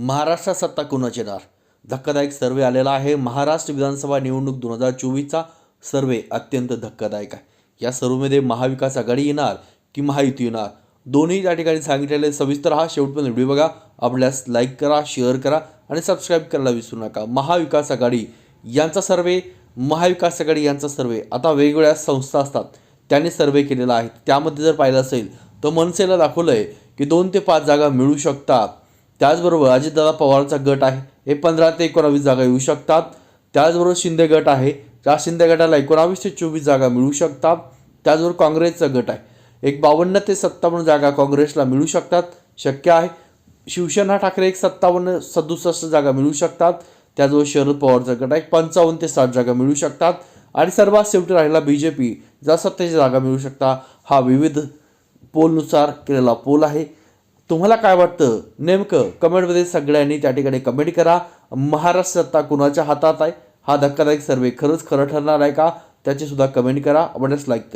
महाराष्ट्रात सत्ता कुणाची येणार? धक्कादायक सर्वे आलेला आहे. महाराष्ट्र विधानसभा निवडणूक दोन हजार चोवीसचा सर्वे अत्यंत धक्कादायक आहे. या सर्वेमध्ये महाविकास आघाडी येणार की महायुती येणार? दोन्ही त्या ठिकाणी सांगितलेले सविस्तर हा शेवटपर्यंत व्हिडिओ बघा. आपल्यास लाईक करा शेअर करा आणि सबस्क्राईब करायला विसरू नका. महाविकास आघाडी यांचा सर्वे महाविकास आघाडी यांचा सर्वे. आता वेगवेगळ्या संस्था असतात. त्यांनी सर्वे केलेला आहे. त्यामध्ये जर पाहिलं असेल तर मनसेला दाखवलं आहे की दोन ते पाच जागा मिळू शकतात. त्याचबरोबर अजितदादा पवारचा गट आहे. हे पंधरा ते एकोणावीस जागा येऊ शकतात. त्याचबरोबर शिंदे गट आहे. त्या शिंदे गटाला एकोणावीस ते चोवीस जागा मिळू शकतात. त्याचबरोबर काँग्रेसचा गट आहे. एक बावन्न ते सत्तावन्न जागा काँग्रेसला मिळू शकतात. शक्य आहे. शिवसेना ठाकरे एक सत्तावन्न सदुसष्ट जागा मिळू शकतात. त्याचबरोबर शरद पवारचा गट आहे. पंचावन्न ते साठ जागा मिळू शकतात. आणि सर्वात शेवटी राहिला बी जे पी ज्या सत्तेच्या जागा मिळू शकता हा विविध पोलनुसार केलेला पोल आहे. तुम्हाला काय वाटतं? नेमकं कमेंटमध्ये सगळ्यांनी त्या ठिकाणी कमेंट करा. महाराष्ट्र सत्ता कुणाच्या हातात आहे? हा धक्कादायक सर्वे खरंच खरं ठरणार आहे का? त्याची सुद्धा कमेंट करा आपणच लाईक करा.